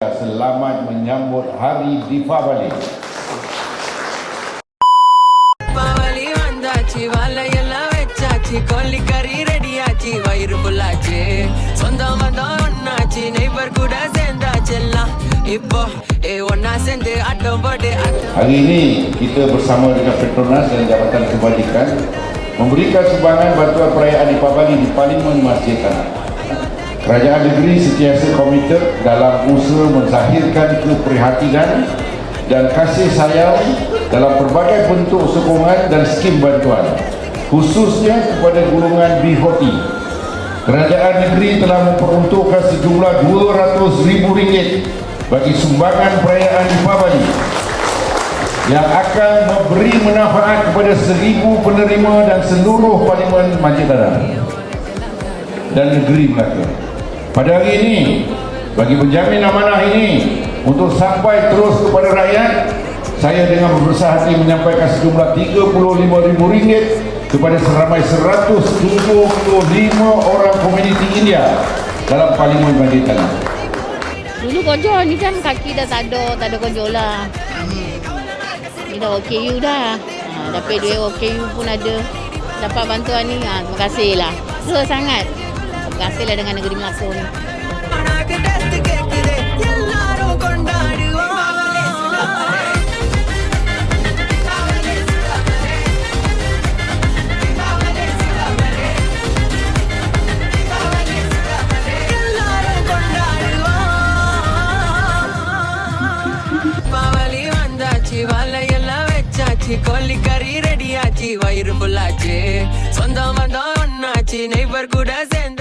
Selamat menyambut Hari Dipavali. Deepavali வந்தாச்சு வலையெல்லாம் வச்சாச்சு கோழிக்கறி ரெடியாச்சு வயிறு புல்லாச்சு சொந்தம் வந்தோம் ஒன்னாச்சு நெய்பர் கூட சேர்ந்தாச்சு எல்லாம் இப்போ ஏ ஒன்னா சேர்ந்து ஆட்டம் போட்டு ஆட்டம் Hari ini kita bersama dengan Petronas dan Jabatan Kebajikan memberikan sumbangan bantuan perayaan Dipavali di Parlimen Masjid Tanah. Kerajaan negeri sentiasa komited dalam usaha menzahirkan keprihatinan dan kasih sayang dalam pelbagai bentuk sokongan dan skim bantuan khususnya kepada golongan B40. Kerajaan negeri telah memperuntukkan sejumlah RM200,000 bagi sumbangan perayaan Dipavali yang akan memberi manfaat kepada seribu penerima dan seluruh Parlimen Tanah dan negeri Melaka. Pada hari ini, bagi menjamin amanah ini untuk sampai terus kepada rakyat, saya dengan berbesar hati menyampaikan sejumlah RM35,000 kepada seramai 175 orang komuniti India dalam Parlimen Masjid Tanah. Dulu kojol ni kan kaki dah tak ada, tak ada kojol lah. Ni dah OKU dah. Ha, dapat duit OKU pun ada. Dapat bantuan ni, ha, terima kasih lah. Terima sangat. காசையில் எடுங்க எனக்கு மாசம் ஆச்சு கோழி கறி ரெடி வயிறு ஃபுல்லாச்சு சொந்தம் வந்தோம் ஒன்னாச்சு நெய்பர் கூட சேர்ந்து